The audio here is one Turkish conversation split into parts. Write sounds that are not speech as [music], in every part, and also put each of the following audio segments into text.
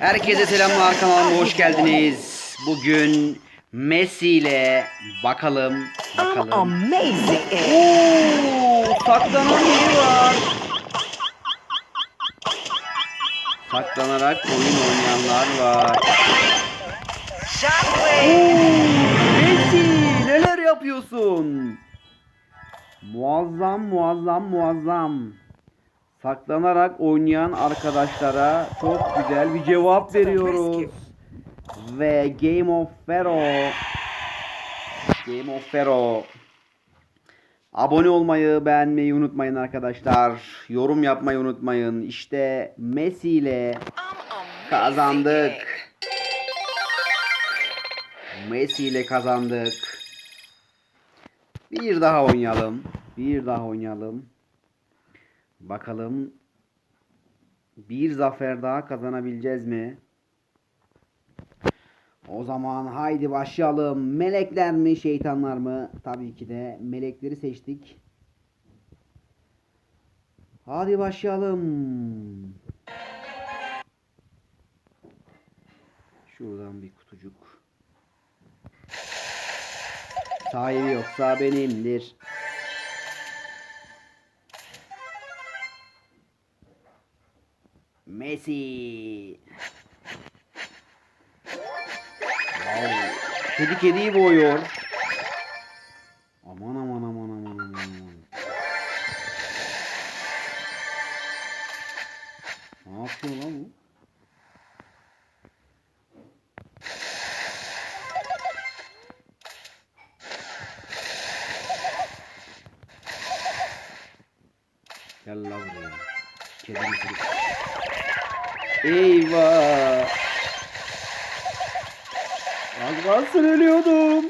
Herkese selamlar kanalıma hoş geldiniz. Bugün Messi ile bakalım bakalım. Oo, saklanan biri var. Saklanarak oyun oynayanlar var. Messi neler yapıyorsun? Muazzam muazzam muazzam. Saklanarak oynayan arkadaşlara çok güzel bir cevap veriyoruz. Ve Game of Pharaoh Game of Pharaoh Abone olmayı, beğenmeyi unutmayın arkadaşlar. Yorum yapmayı unutmayın. İşte Messi ile kazandık. Messi ile kazandık. Bir daha oynayalım. Bir daha oynayalım. Bakalım bir zafer daha kazanabileceğiz mi? O zaman haydi başlayalım. Melekler mi şeytanlar mı? Tabii ki de melekleri seçtik. Hadi başlayalım. Şuradan bir kutucuk. Sahibi yoksa benimdir. Messi. Wow. Kedi kediyi boğuyor. Aman aman aman aman aman. Ne yapıyor lan bu? Gel la buraya. Kedi? Eyvah. Az kalsın ölüyordum.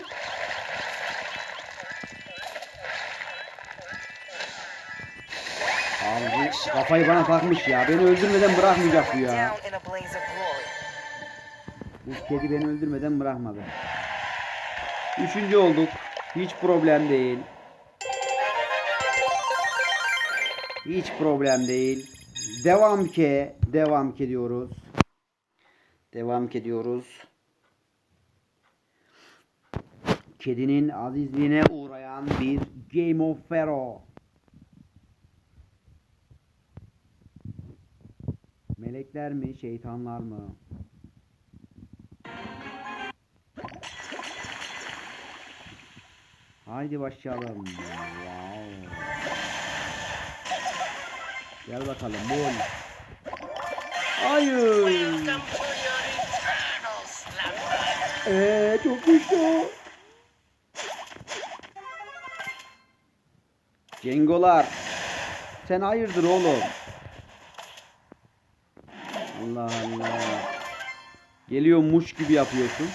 Abi kafayı bana takmış ya. Beni öldürmeden bırakmayacak bu ya. Bu kedi beni öldürmeden bırakmadı. Üçüncü olduk. Hiç problem değil. Hiç problem değil. Devam ki. Devam ki diyoruz. Devam ki diyoruz. Kedinin azizliğine uğrayan bir Game of Pharaoh. Melekler mi, şeytanlar mı? Haydi başlayalım. Wow. Gel bakalım bul. Hayır. Eee çok güçlü. Cengolar. Sen hayırdır oğlum? Allah Allah. Geliyormuş gibi yapıyorsun.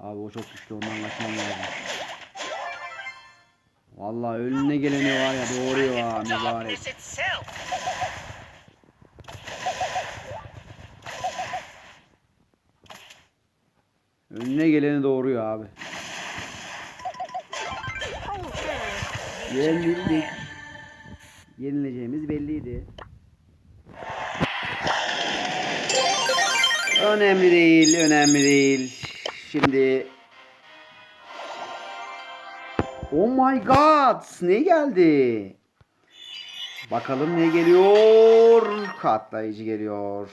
Abi o çok güçlü ondan kaçmam lazım. Vallahi önüne geleni var ya doğuruyor ha mübarek. Önüne geleni doğuruyor abi. Yenildik. Yenileceğimiz belliydi. Önemli değil, önemli değil. Şimdi Oh my god! Ne geldi? Bakalım ne geliyor? Katlayıcı geliyor.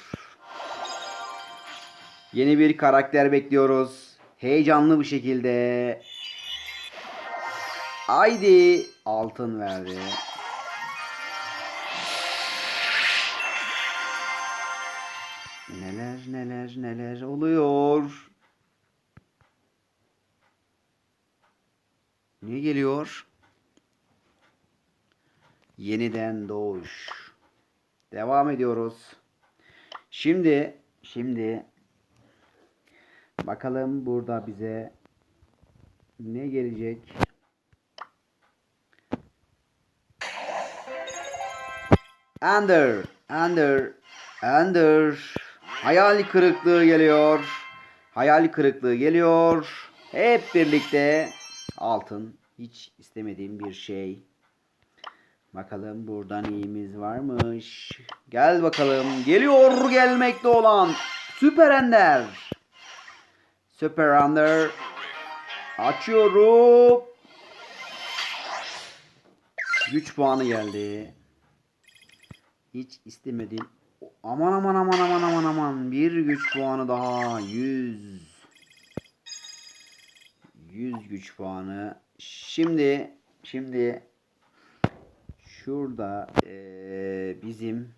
Yeni bir karakter bekliyoruz. Heyecanlı bir şekilde. Haydi altın verdi. Neler neler neler oluyor? Ne geliyor? Yeniden doğuş. Devam ediyoruz. Şimdi şimdi bakalım burada bize ne gelecek? Under, under, under. Hayal kırıklığı geliyor. Hayal kırıklığı geliyor. Hep birlikte altın. Hiç istemediğim bir şey. Bakalım buradan iyimiz varmış. Gel bakalım. Geliyor gelmekte olan Süper Ender. Süper Ender. Açıyorum. Güç puanı geldi. Hiç istemediğim. Aman aman aman aman aman aman. Bir güç puanı daha. 100. 100 güç puanı. Şimdi şimdi şurada eee, bizim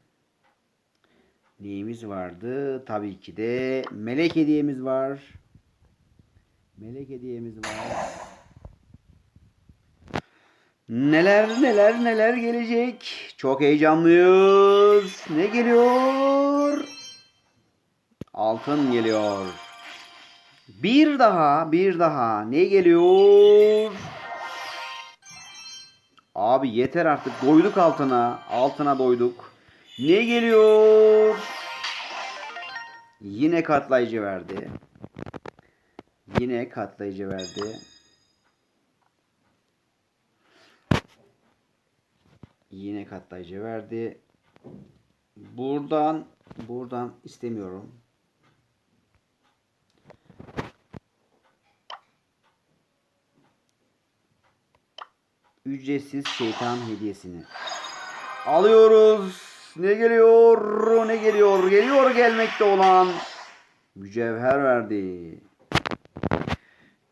neyimiz vardı? Tabii ki de melek hediyemiz var. Melek hediyemiz var. Neler neler neler gelecek. Çok heyecanlıyız. Ne geliyor? Altın geliyor. Bir daha, bir daha. Ne geliyor? Abi yeter artık. Doyduk altına. Altına doyduk. Ne geliyor? Yine katlayıcı verdi. Yine katlayıcı verdi. Yine katlayıcı verdi. Buradan buradan istemiyorum. Ücretsiz şeytan hediyesini alıyoruz. Ne geliyor? Ne geliyor? Geliyor gelmekte olan mücevher verdi.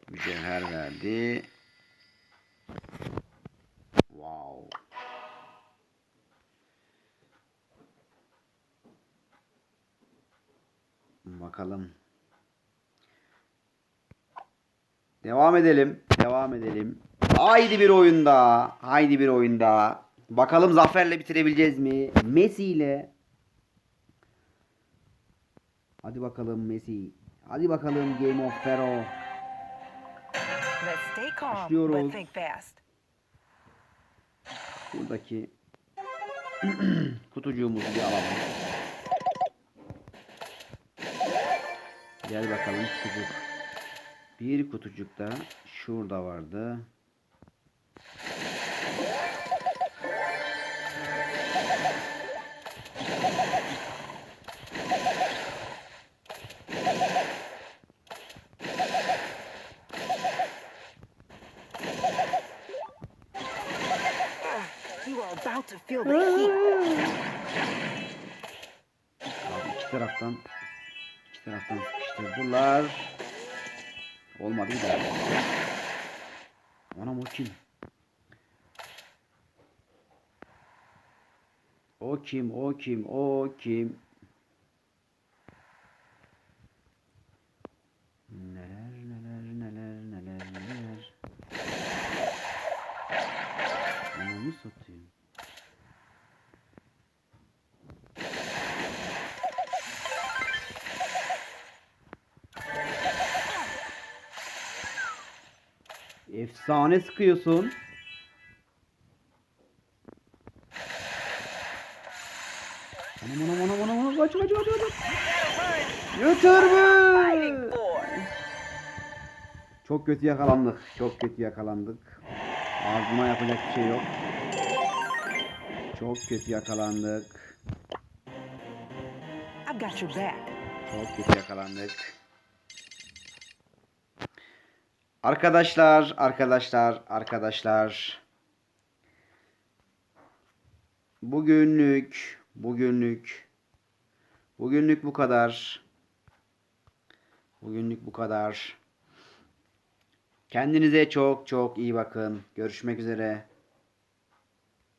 Mücevher verdi. Wow. Bakalım. Devam edelim. Devam edelim. Haydi bir oyunda. Haydi bir oyunda. Bakalım zaferle bitirebileceğiz mi? Messi ile. Hadi bakalım Messi. Hadi bakalım Game of Pharaoh. Başlıyoruz. Buradaki [clears throat] kutucuğumuzu bir alalım. Gel bakalım kutucuk. Bir kutucuk da şurada vardı. Heat. Abi iki taraftan iki taraftan sıkıştırdılar. Olmadı bir daha. Anam o kim? O kim? O kim? O kim? Neler neler neler neler neler. Anamı satayım. Efsane sıkıyorsun. Anam anam anam anam anam kaç kaç kaç kaç. For. Çok kötü yakalandık. Çok kötü yakalandık. Ağzıma yapacak bir şey yok. Çok kötü yakalandık. I've got your back. Çok kötü yakalandık. Arkadaşlar, arkadaşlar, arkadaşlar. Bugünlük, bugünlük, bugünlük bu kadar. Bugünlük bu kadar. Kendinize çok çok iyi bakın. Görüşmek üzere.